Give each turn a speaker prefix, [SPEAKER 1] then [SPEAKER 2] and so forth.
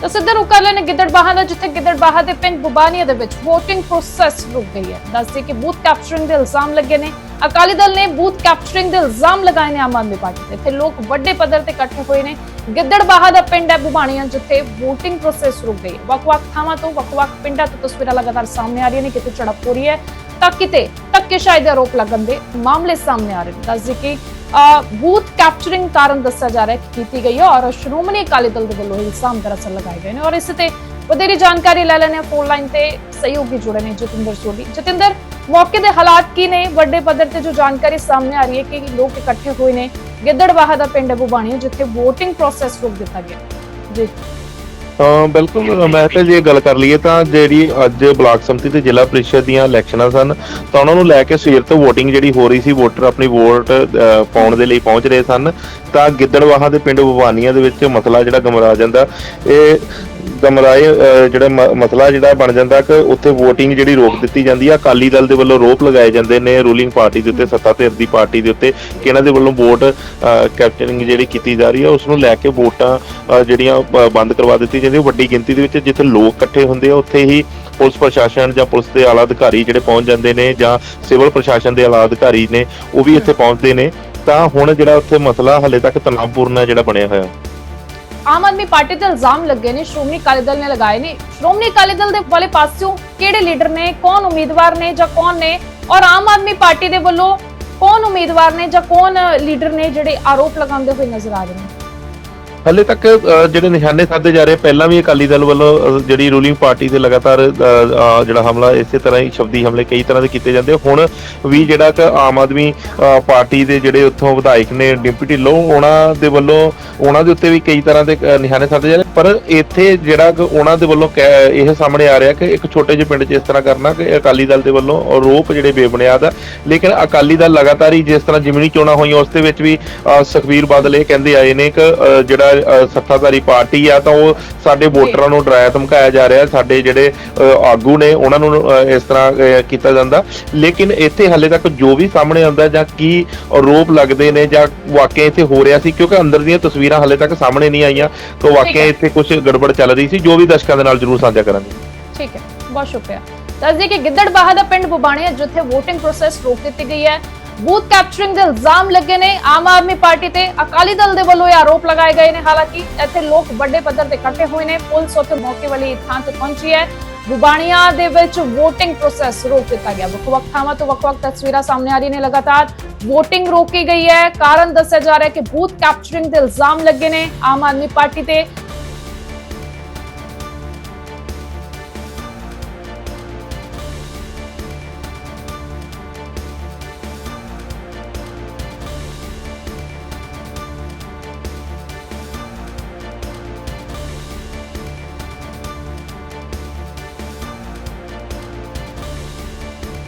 [SPEAKER 1] ਤਾਂ ਸਿੱਧਾ ਰੁਕ ਕਰ ਲੈਣੇ ਗਿੱਦੜਬਾਹਾ ਦਾ, ਜਿੱਥੇ ਗਿੱਦੜਬਾਹਾ ਦੇ ਪਿੰਡ ਬੁਬਾਨੀਆ ਦੇ ਵਿੱਚ VOTING ਪ੍ਰੋਸੈਸ ਰੁਕ ਗਈ ਹੈ। ਦੱਸਦੇ ਕਿ ਬੂਥ ਕੈਪਚਰਿੰਗ ਦੇ ਇਲਜ਼ਾਮ ਲੱਗੇ ਨੇ। ਅਕਾਲੀ ਦਲ ਨੇ ਬੂਥ ਕੈਪਚਰਿੰਗ ਦੇ ਇਲਜ਼ਾਮ ਲਗਾਏ ਨੇ ਆਮ ਆਦਮੀ ਪਾਰਟੀ ਤੇ। ਇੱਥੇ ਲੋਕ ਵੱਡੇ ਪੱਧਰ ਤੇ ਇਕੱਠੇ ਹੋਏ ਨੇ। ਗਿੱਦੜਬਾਹਾ ਦਾ ਪਿੰਡ ਹੈ ਬੁਬਾਨੀਆ, ਜਿੱਥੇ VOTING ਪ੍ਰੋਸੈਸ ਰੁਕ ਗਈ ਹੈ। ਵੱਖ-ਵੱਖ ਥਾਵਾਂ ਤੋਂ ਵੱਖ-ਵੱਖ ਪਿੰਡਾਂ ਤੋਂ ਤਸਵੀਰਾਂ ਲਗਾਤਾਰ ਸਾਹਮਣੇ ਆ ਰਹੀਆਂ ਨੇ, ਕਿਤੇ ਝੜਪ ਹੋ ਰਹੀ ਹੈ। ਤਾਂ ਕਿਤੇ ਧੱਕੇਸ਼ਾਹੀ ਦੇ ਆਰੋਪ ਲੱਗਣ ਦੇ ਮਾਮਲੇ ਸਾਹਮਣੇ ਆ ਰਹੇ ਨੇ। ਦੱਸਦੇ ਕਿ ਬੂਥ ਕੈਪਚਰਿੰਗ ਕਾਰਨ ਦੱਸਿਆ ਜਾ ਰਿਹਾ ਕਿ ਕੀਤੀ ਗਈ ਹੈ ਔਰ ਸ਼੍ਰੋਮਣੀ ਅਕਾਲੀ ਦਲ ਦੇ ਵੱਲੋਂ ਇਲਜ਼ਾਮ ਦਰਅਸਲ ਲਗਾਏ ਗਏ ਨੇ ਔਰ ਇਸ ਤੇ ਵਧੇਰੀ ਜਾਣਕਾਰੀ ਲੈ ਲੈਣੇ ਫੋਨ ਲਾਈਨ ਤੇ ਸਹਿਯੋਗੀ ਜੁੜੇ ਨੇ ਜਤਿੰਦਰ ਸੋਢੀ। ਜਤਿੰਦਰ, ਮੌਕੇ ਦੇ ਹਾਲਾਤ ਕੀ ਨੇ? ਵੱਡੇ ਪੱਧਰ ਤੇ ਜੋ ਜਾਣਕਾਰੀ ਸਾਹਮਣੇ ਆ ਰਹੀ ਹੈ ਕਿ ਲੋਕ ਇਕੱਠੇ ਹੋਏ ਨੇ ਗਿੱਦੜਵਾਹਾ ਦਾ ਪਿੰਡ ਬੁਬਾਣੀ ਜਿੱਥੇ VOTING ਪ੍ਰੋਸੈਸ ਰੋਕ ਦਿੱਤਾ ਗਿਆ। ਜੀ।
[SPEAKER 2] ਬਿਲਕੁਲ, ਮੈਂ ਤਾਂ ਜੇ ਗੱਲ ਕਰ ਲਈਏ ਤਾਂ ਜਿਹੜੀ ਅੱਜ ਬਲਾਕ ਸੰਮਤੀ ਤੇ ਜ਼ਿਲ੍ਹਾ ਪ੍ਰੀਸ਼ਦ ਦੀਆਂ ਇਲੈਕਸ਼ਨਾਂ ਸਨ, ਤਾਂ ਉਹਨਾਂ ਨੂੰ ਲੈ ਕੇ ਸਵੇਰ ਤੋਂ VOTING ਜਿਹੜੀ ਹੋ ਰਹੀ ਸੀ ਵੋਟਰ ਆਪਣੀ ਵੋਟ ਪਾਉਣ ਦੇ ਲਈ ਪਹੁੰਚ ਰਹੇ ਸਨ। ਤਾਂ ਗਿੱਦੜਵਾਹਾ ਦੇ ਪਿੰਡ ਭਵਾਨੀਆਂ ਦੇ ਵਿੱਚ ਮਸਲਾ ਜਿਹੜਾ ਗਮਰਾ ਜਾਂਦਾ, ਇਹ ਗਮਰਾਏ ਜਿਹੜਾ ਮਸਲਾ ਜਿਹੜਾ ਬਣ ਜਾਂਦਾ ਕਿ ਉੱਥੇ VOTING ਜਿਹੜੀ ਰੋਕ ਦਿੱਤੀ ਜਾਂਦੀ ਆ, ਅਕਾਲੀ ਦਲ ਦੇ ਵੱਲੋਂ ਰੋਪ ਲਗਾਏ ਜਾਂਦੇ ਨੇ ਰੂਲਿੰਗ ਪਾਰਟੀ ਦੇ ਉੱਤੇ, ਸੱਤਾ ਧਿਰ ਦੀ ਪਾਰਟੀ ਦੇ ਉੱਤੇ, ਕਿ ਇਹਨਾਂ ਦੇ ਵੱਲੋਂ ਵੋਟ ਕੈਪਚਰਿੰਗ ਜਿਹੜੀ ਕੀਤੀ ਜਾ ਰਹੀ ਹੈ ਉਸ ਨੂੰ ਲੈ ਕੇ ਵੋਟਾਂ ਜਿਹੜੀਆਂ ਬੰਦ ਕਰਵਾ ਦਿੱਤੀ ਜਾਂਦੀ ਵੱਡੀ ਗਿਣਤੀ ਦੇ ਵਿੱਚ ਜਿੱਥੇ ਲੋਕ ਇਕੱਠੇ ਹੁੰਦੇ ਆ, ਉੱਥੇ ਹੀ ਪੁਲਿਸ ਪ੍ਰਸ਼ਾਸਨ ਜਾਂ ਪੁਲਿਸ ਦੇ ਆਲਾ ਅਧਿਕਾਰੀ ਜਿਹੜੇ ਪਹੁੰਚ ਜਾਂਦੇ ਨੇ ਜਾਂ ਸਿਵਲ ਪ੍ਰਸ਼ਾਸਨ ਦੇ ਆਲਾ ਅਧਿਕਾਰੀ ਨੇ, ਉਹ ਵੀ ਇੱਥੇ ਪਹੁੰਚਦੇ ਨੇ। ਤਾਂ ਹੁਣ ਜਿਹੜਾ ਉੱਥੇ ਮਸਲਾ ਹਲੇ ਤੱਕ ਤਣਾਅਪੂਰਨ ਜਿਹੜਾ ਬਣਿਆ ਹੋਇਆ।
[SPEAKER 1] ਆਮ ਆਦਮੀ ਪਾਰਟੀ ਤੇ ਇਲਜ਼ਾਮ ਲੱਗੇ ਨੇ, ਸ਼੍ਰੋਮਣੀ ਅਕਾਲੀ ਦਲ ਨੇ ਲਗਾਏ ਨੇ। ਸ਼੍ਰੋਮਣੀ ਅਕਾਲੀ ਦਲ ਦੇ ਵਾਲੇ ਪਾਸਿਓਂ ਕਿਹੜੇ ਲੀਡਰ ਨੇ, ਕੌਣ ਉਮੀਦਵਾਰ ਨੇ ਜਾਂ ਕੌਣ ਨੇ? ਔਰ ਆਮ ਆਦਮੀ ਪਾਰਟੀ ਦੇ ਵੱਲੋਂ ਕੌਣ ਉਮੀਦਵਾਰ ਨੇ ਜਾਂ ਕੌਣ ਲੀਡਰ ਨੇ ਜਿਹੜੇ ਆਰੋਪ ਲਗਾਉਂਦੇ ਹੋਏ ਨਜ਼ਰ ਆ ਰਹੇ ਨੇ?
[SPEAKER 2] ਹਲੇ ਤੱਕ ਜਿਹੜੇ ਨਿਸ਼ਾਨੇ ਸਾਧੇ ਜਾ ਰਹੇ ਪਹਿਲਾਂ ਵੀ ਅਕਾਲੀ ਦਲ ਵੱਲੋਂ ਜਿਹੜੀ ਰੂਲਿੰਗ ਪਾਰਟੀ ਤੇ ਲਗਾਤਾਰ ਜਿਹੜਾ ਹਮਲਾ ਇਸੇ ਤਰ੍ਹਾਂ ਹੀ ਸ਼ਬਦੀ ਹਮਲੇ ਕਈ ਤਰ੍ਹਾਂ ਦੇ ਕੀਤੇ ਜਾਂਦੇ ਹੁਣ ਵੀ ਜਿਹੜਾ ਕਿ ਆਮ ਆਦਮੀ ਪਾਰਟੀ ਦੇ ਜਿਹੜੇ ਉੱਥੋਂ ਵਿਧਾਇਕ ਨੇ ਡਿੰਪੀ ਢਿੱਲੋਂ ਉਹਨਾਂ ਦੇ ਵੱਲੋਂ ਉਹਨਾਂ ਦੇ ਉੱਤੇ ਵੀ ਕਈ ਤਰ੍ਹਾਂ ਦੇ ਅ, ਨਿਸ਼ਾਨੇ ਸਾਧੇ ਜਾ ਰਹੇ। ਪਰ ਇੱਥੇ ਜਿਹੜਾ ਕਿ ਉਹਨਾਂ ਦੇ ਵੱਲੋਂ ਕਹਿ- ਇਹ ਸਾਹਮਣੇ ਆ ਰਿਹਾ ਕਿ ਇੱਕ ਛੋਟੇ ਜਿਹੇ ਪਿੰਡ 'ਚ ਇਸ ਤਰ੍ਹਾਂ ਕਰਨਾ ਕਿ ਅਕਾਲੀ ਦਲ ਦੇ ਵੱਲੋਂ ਰੋਪ ਜਿਹੜੇ ਬੇਬੁਨਿਆਦ ਆ। ਲੇਕਿਨ ਅਕਾਲੀ ਦਲ ਲਗਾਤਾਰ ਹੀ ਜਿਸ ਤਰ੍ਹਾਂ ਜਿਮਨੀ ਚੋਣਾਂ ਹੋਈਆਂ ਉਸ ਦੇ ਵਿੱਚ ਵੀ ਅ, ਸੁਖਬੀਰ ਬਾਦਲ ਇਹ ਕਹਿੰਦੇ ਆਏ ਨੇ ਕਿ ਜਿਹੜਾ ਸੱਤਾਧਾਰੀ ਪਾਰਟੀ ਆ ਤਾਂ ਉਹ ਸਾਡੇ ਵੋਟਰਾਂ ਨੂੰ ਡਰਾਇਆ ਧਮਕਾਇਆ ਜਾ ਰਿਹਾ ਸਾਡੇ ਜਿਹੜੇ ਆਗੂ ਨੇ ਉਹਨਾਂ ਨੂੰ ਇਸ ਤਰ੍ਹਾਂ ਕੀਤਾ ਜਾਂਦਾ। ਲੇਕਿਨ ਇੱਥੇ ਹੱਲੇ ਤੱਕ ਜੋ ਵੀ ਸਾਹਮਣੇ ਆਉਂਦਾ ਜਾਂ ਕੀ ਆਰੋਪ ਲੱਗਦੇ ਨੇ ਜਾਂ ਵਾਕਿਆ ਇੱਥੇ ਹੋ ਰਿਹਾ ਸੀ ਕਿਉਂਕਿ ਅੰਦਰ ਦੀਆਂ ਤਸਵੀਰਾਂ ਹੱਲੇ ਤੱਕ ਸਾਹਮਣੇ ਨਹੀਂ ਆਈਆਂ ਤਾਂ ਵਾਕਿਆ। ਇੱਥੇ ਕੁਝ ਗੜਬੜ ਚੱਲ ਰਹੀ ਸੀ ਜੋ ਵੀ ਦਰਸ਼ਕਾਂ ਦੇ ਨਾਲ ਜਰੂਰ ਸਾਂਝਾ ਕਰਾਂਗੇ।
[SPEAKER 1] ਠੀਕ ਹੈ ਬਹੁਤ ਸ਼ੁਕਰੀਆ। ਦੱਸਦੇ ਕਿ ਗਿੱਦੜਬਾਹਾ ਦਾ ਪਿੰਡ ਬੁਬਾਣੀਆ ਜਿੱਥੇ VOTING ਪ੍ਰੋਸੈਸ ਰੋਕ ਦਿੱਤੀ ਗਈ ਹੈ ਬੂਥ ਕੈਪਚਰਿੰਗ ਦੇ ਇਲਜ਼ਾਮ ਲੱਗੇ ਨੇ। ਆਮ ਆਦਮੀ ਪਾਰਟੀ ਤੇ ਅਕਾਲੀ ਦਲ ਦੇ ਵੱਲੋਂ ਇਹ ਆਰੋਪ ਲਗਾਏ ਗਏ ਨੇ। ਹਾਲਾਂਕਿ ਇੱਥੇ ਲੋਕ ਵੱਡੇ ਪੱਧਰ ਤੇ ਇਕੱਠੇ ਹੋਏ ਨੇ। ਪੁਲਿਸ ਉੱਥੇ ਮੌਕੇ ਵਾਲੀ ਥਾਂ ਤੇ ਪਹੁੰਚੀ ਹੈ। ਗੁਬਾਣੀਆਂ ਦੇ ਵਿੱਚ ਵੋਟਿੰਗ ਪ੍ਰੋਸੈਸ ਰੋਕ ਦਿੱਤਾ ਗਿਆ। ਵੱਖ-ਵੱਖ ਥਾਵਾਂ ਤੋਂ ਵੱਖ-ਵੱਖ ਤਸਵੀਰਾਂ ਸਾਹਮਣੇ ਆ ਰਹੀਆਂ ਨੇ ਲਗਾਤਾਰ। ਵੋਟਿੰਗ ਰੋਕੀ ਗਈ ਹੈ। ਕਾਰਨ ਦੱਸਿਆ ਜਾ ਰਿਹਾ ਹੈ ਕਿ ਬੂਥ ਕੈਪਚਰਿੰਗ ਦੇ ਇਲਜ਼ਾਮ ਲੱਗੇ ਨੇ। ਆਮ ਆਦਮੀ ਪਾਰਟੀ ਤੇ